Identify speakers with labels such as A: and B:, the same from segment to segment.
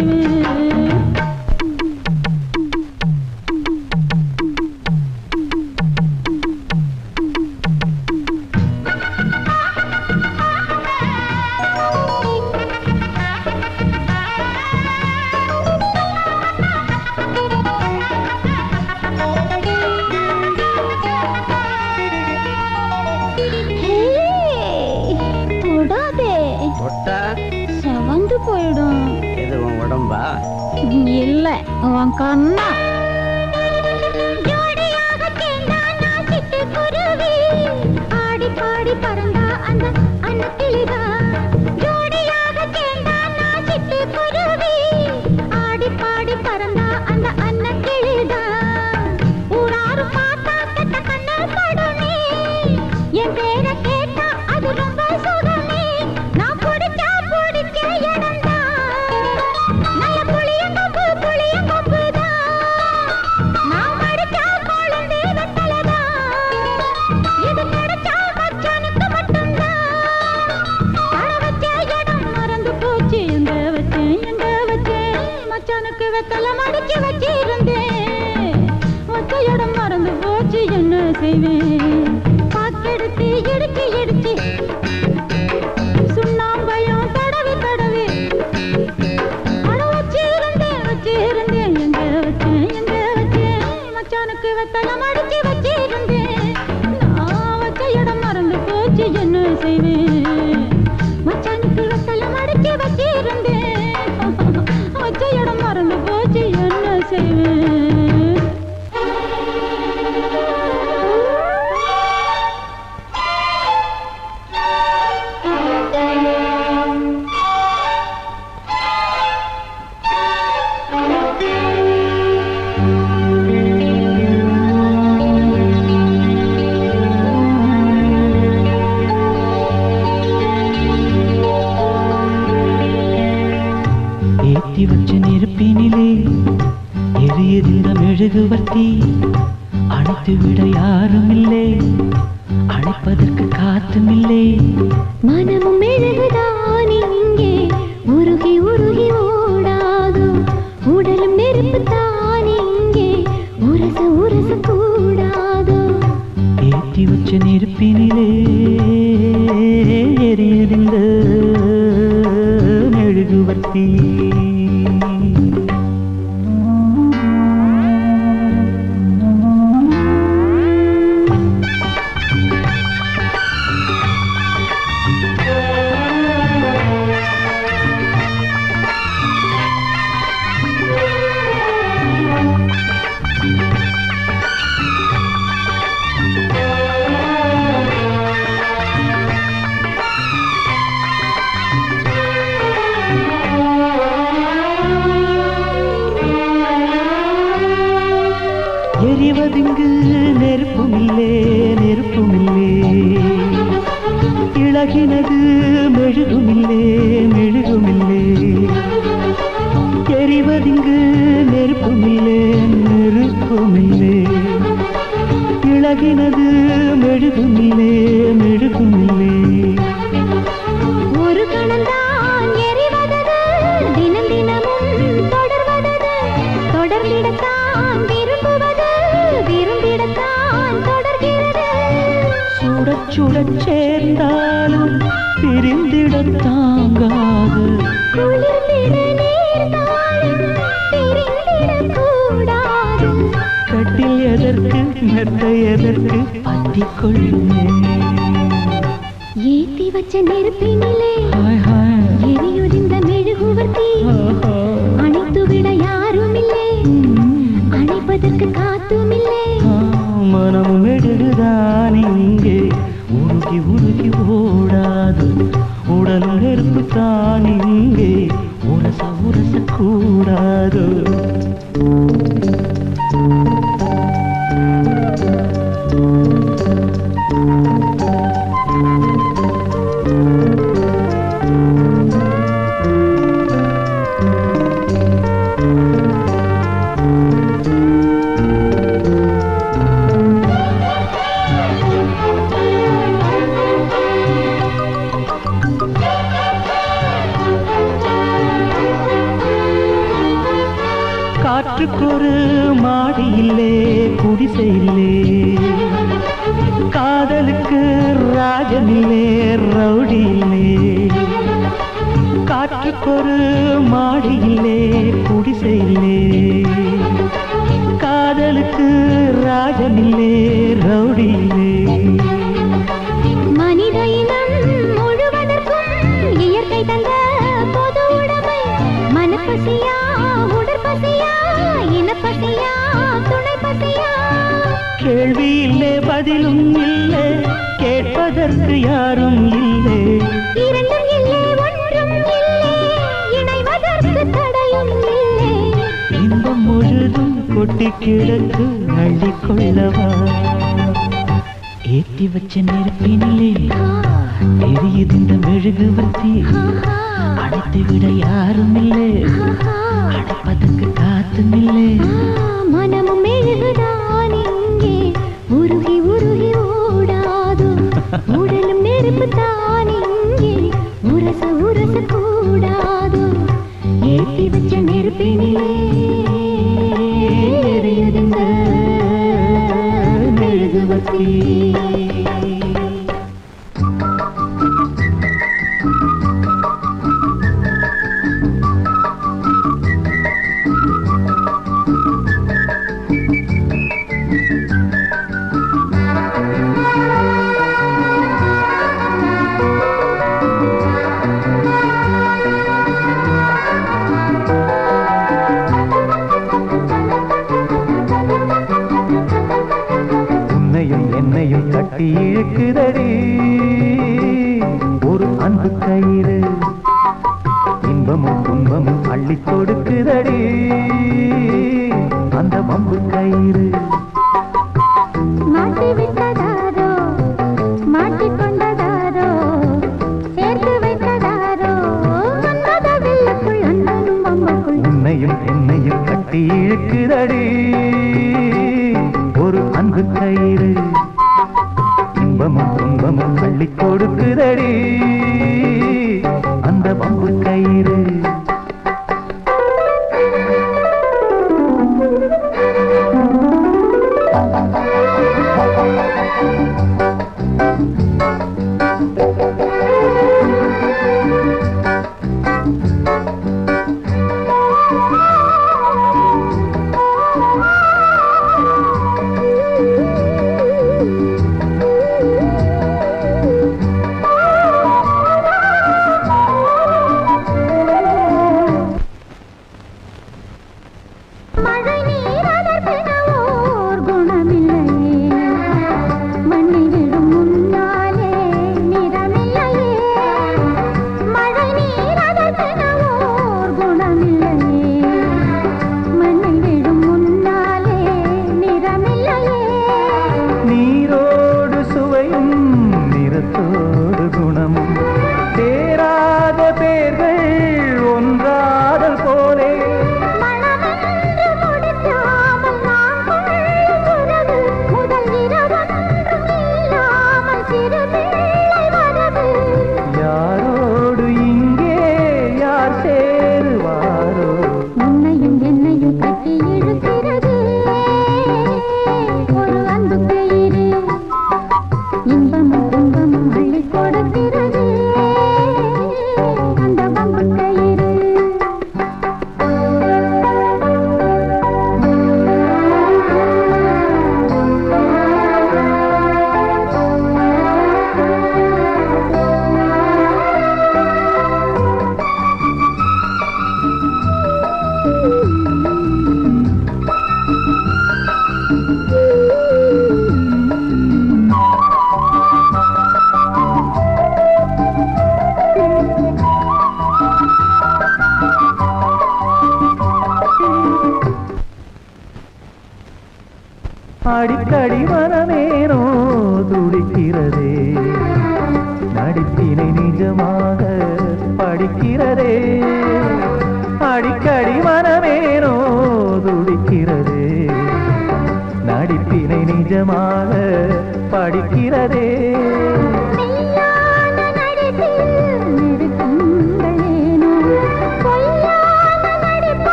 A: Thank you.
B: இல்லை உன் கண்ணா. ஆடி பாடி பறந்தா அந்த அன்னத்திலிதான் தலை மடக்கி வச்சிருந்தேன். ஒத்தையிடம் மறந்து போச்சு என்ன செய்வேன்? பாக்கெடுத்து
C: இடுக்கி இடுக்கி நெருப்புமில்லே நெருப்புமில்லே. இழகினது மெழுகுமில்லே மெழுகுமில்லே. எரிவதிங்கு நெருப்புமில்லே நெருப்புமில்லே. இழகினது மெழுகுமில்லே மெழுகுமில்லே. சேர்ந்தாலும் பிரிந்திடத் தாங்காது. கட்டில் எதற்கு மெத்தை எதற்கு பத்திக் கொள்ளுமே
B: ஏத்தி வச்ச நெருப்பினிலே எரியுதிந்த மெழுகுவர்த்தி. அணைத்து விட யாரும் இல்லை அணைப்பதற்கு காத்தும் இல்லை
C: ஆ, மனம் மெழுகுதான் இங்கே. உருகி உருகி ஓடாது. உடல் நெருப்பு தான் உரச உரச கூடாது. கொட்டி கிடக்கு அள்ளி கொள்ளவா ஏற்றி வச்ச நெருப்பினிலே எரியுது இந்த மெழுகுவர்த்தி அணைத்து விட யாரும் இல்லை. அணைப்பதற்கு காத்தும் இல்லை.
B: மனமும் மெழுகுதான் இங்கே உருகி உருகி ஓடாது? உடலும் நெருப்பு தான் இங்கே உரச உரச கூடாது? ஏற்றி வச்ச நெருப்பினிலே மெழுகுவர்த்தி
C: கயிறு இன்பமும் துன்பமும் அள்ளி கொடுக்குதடி.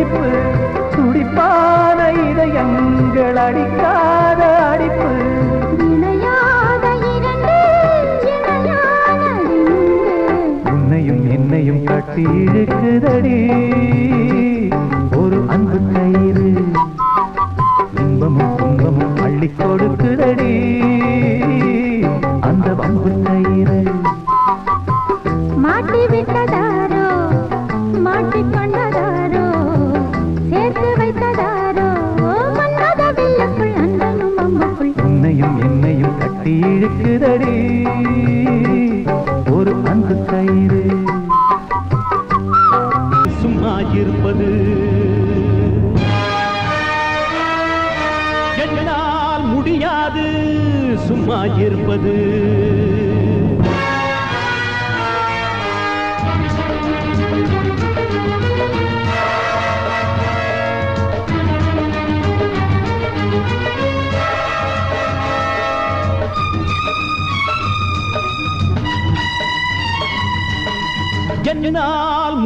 C: துடிப்பு துடிப்பான இதயங்கள் அடிக்காத அடிப்பு. உன்னையும் என்னையும் கட்டி இழுக்குதடி. என்னையும் கட்டி இழுக்குதடி.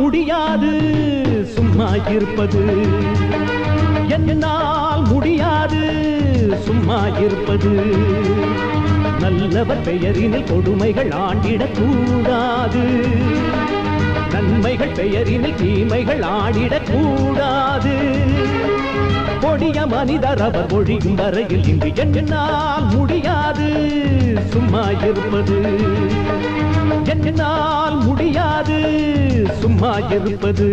D: முடியாது சும்மா இருப்பது. என்னால் முடியாது சும்மா இருப்பது. நல்லவர் பெயரினில் கொடுமைகள் ஆண்டிடக்கூடாது. கூடாது நன்மைகள் பெயரினில் தீமைகள் ஆடிடக் கூடாது கொடிய மனிதர் அவர் ஒழியும் வரையில் இங்கு என்னால் முடியாது. சும்மா இருப்பது என்னால் முடியாது. சும்மா இருப்பது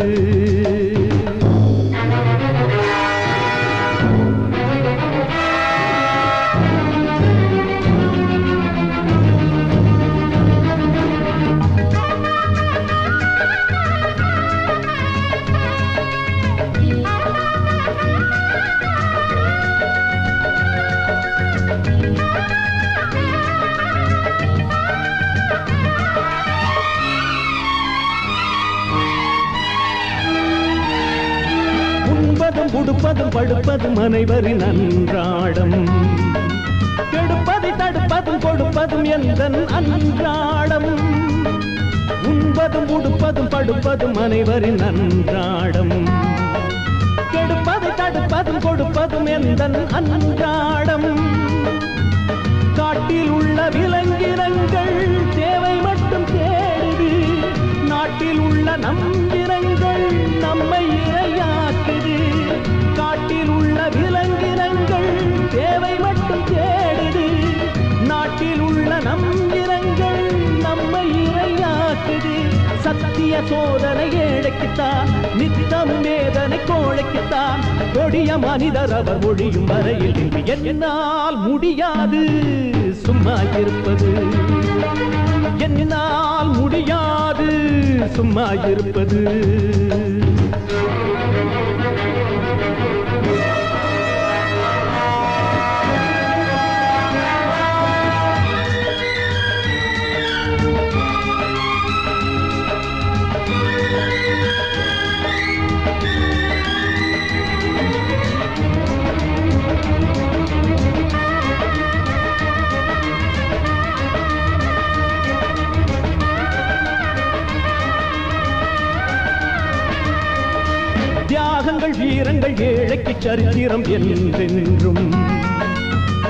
D: உண்பதும் உடுப்பதும் படுப்பதும் அனைவரின் அன்றாடம். கெடுப்பதை தடுப்பதும் கொடுப்பதும் எந்த அன்றாடம். உண்பதும் உடுப்பதும் படுப்பதும் அனைவரின் அன்றாடம். கெடுப்பதை தடுப்பதும் கொடுப்பதும் எந்த அன்றாடம். காட்டில் உள்ள விலங்கினங்கள் கொடிய சோதனை ஏழைக்குத்தான் நித்தம் வேதனை கோழைக்குத்தான் கொடிய மனிதர் அவர் ஒழியும் வரையில் என்னால் முடியாது சும்மா இருப்பது. என்னால் முடியாது சும்மா இருப்பது. சரித்திரம் என்றென்றும்.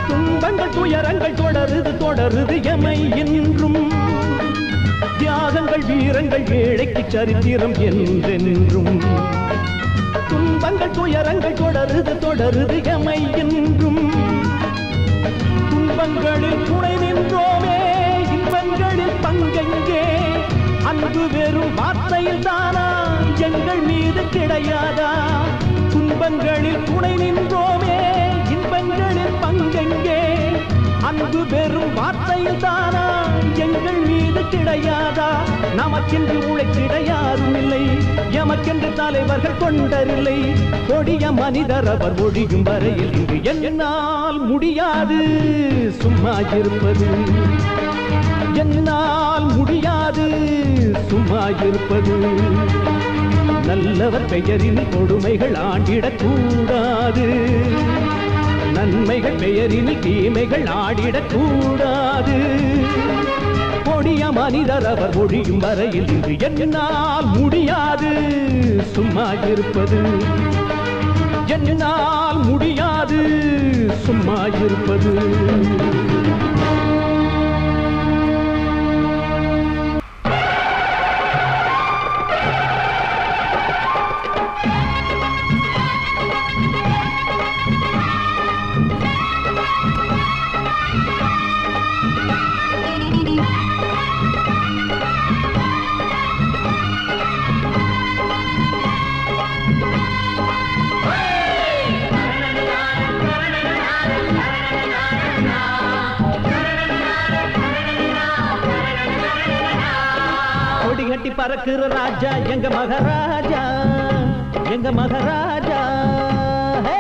D: துன்பங்கள் துயரங்கள் தொடருது தொடருது எமை என்றும் தியாகங்கள் வீரங்கள் ஏழைக்கு சரித்திரம் என்றென்றும். துன்பங்கள் துயரங்கள் தொடருது தொடருது எமை என்றும் துன்பங்களில் துணை நின்றோமே இன்பங்களில் பங்கெங்கே. அன்பு வெறும் வார்த்தையில் தானா எங்கள் மீது கிடையாதா? துன்பங்களில் துணை நின்றோமே இன்பங்களில் பங்கெங்கே? அன்பு பெறும் வார்த்தையில் தானா? எங்கள் மீது கிடையாதா? நமக்கென்று உழைத்திட யாரும் இல்லை. எமக்கென்று தலைவர்கள் கொண்டரில்லை கொடிய மனிதர் அவர் ஒழியும் வரையில் இங்கு என்னால் முடியாது. சும்மா இருப்பது. என்னால் முடியாது. சும்மா இருப்பது நல்லவர் பெயரில் கொடுமைகள் ஆண்டிடக் கூடாது நன்மைகள் பெயரில் தீமைகள் ஆடிடக் கூடாது கொடிய மனிதர் அவர் ஒழியும் வரையில் இன்று என்னால் முடியாது. சும்மா இருப்பது என்னால் முடியாது. சும்மா இருப்பது பறக்குற ராஜா எங்க மகாராஜா? எங்க மகாராஜா? ஹே!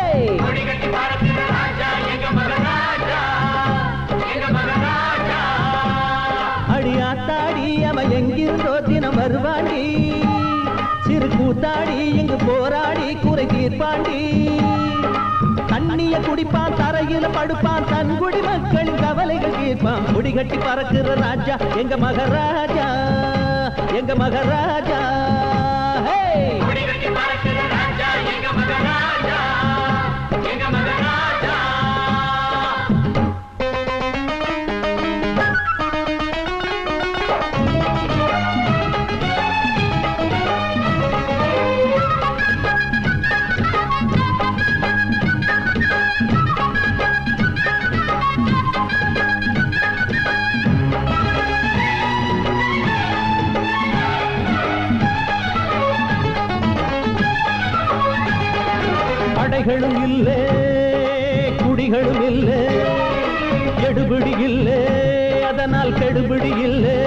D: அடி ஆத்தாடி அவன் எங்கிருந்தோ தினம் வருவாண்டி சிறு கூத்தாடி எங்கு போராடி குறை தீர்ப்பாண்டி. தண்ணிய குடிப்பான் தரையில படுப்பான் தன் குடி மக்களின் கவலைகள் தீர்ப்பான் குடி கட்டி பறக்குற ராஜா எங்க மகாராஜா? எங்க மகாராஜா? ஹே! இல்லை குடிகளும் இல்லை எடுபிடி இல்லை அதனால் கெடுபிடி இல்லை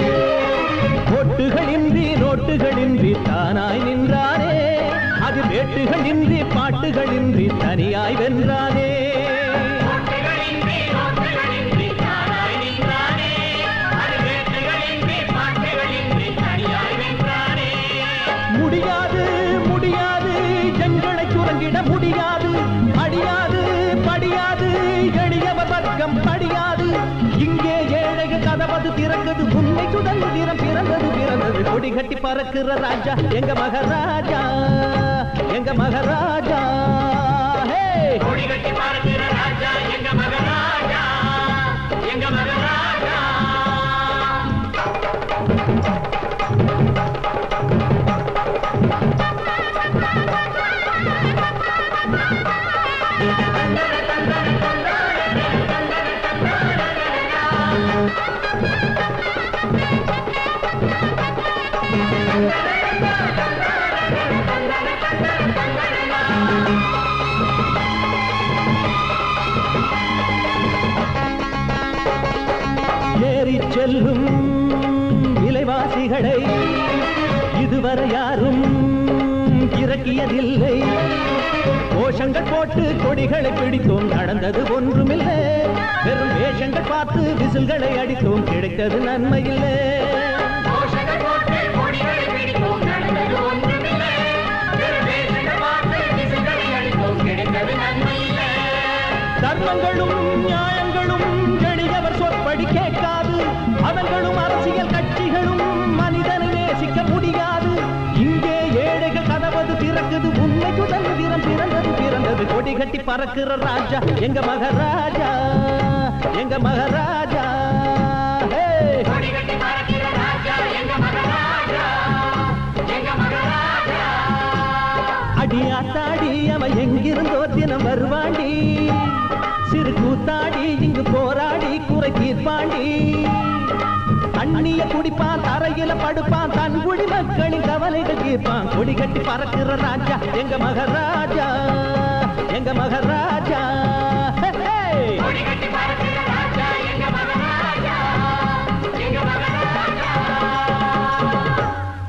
D: ஒட்டுகளின்றி நோட்டுகளின்றி தானாய் நின்றானே அது வேட்டுகளின்றி பாட்டுகளின்றி தனியாய் வென்றானே திறந்தது உண்மை சுதந்திரம் பிறந்தது பிறந்தது. கொடி கட்டி பறக்கிற ராஜா எங்க மகாராஜா? எங்க மகாராஜா? ஹே! ஏறி செல்லும் விலைவாசிகளை இதுவரை யாரும் இறக்கியதில்லை. கோஷங்கள் போட்டு கொடிகளை பிடித்தோம் நடந்தது ஒன்றுமில்லை. வெறும் வேஷங்கள் பார்த்து விசில்களை அடித்தோம் கிடைத்தது நன்மையில்லை. தர்மங்களும் நியாயங்களும் எளியவர் சொற்படி கேட்காது. அவர்களும் அரசியல் கட்சிகளும் மனிதனை நேசிக்க முடியாது. இங்கே ஏழைகள் கதவது திறக்குது உண்மை சுதந்திரம் பிறந்தது பிறந்தது. கொடி கட்டி பறக்குற ராஜா எங்க மகாராஜா எங்க மகாராஜா! அடி ஆத்தாடி அவன் எங்கிருந்தோ தினம் வருவாண்டி. சிறு கூத்தாடி இங்கு போராடி குறை தீர்ப்பாண்டி. அண்ணிய குடிப்பான் தரையில படுப்பான் தன் குடி மக்களின் கவலைகள் தீர்ப்பான் கொடி கட்டி பறக்கிற ராஜா எங்க மகராஜா எங்க மகராஜா. கொடி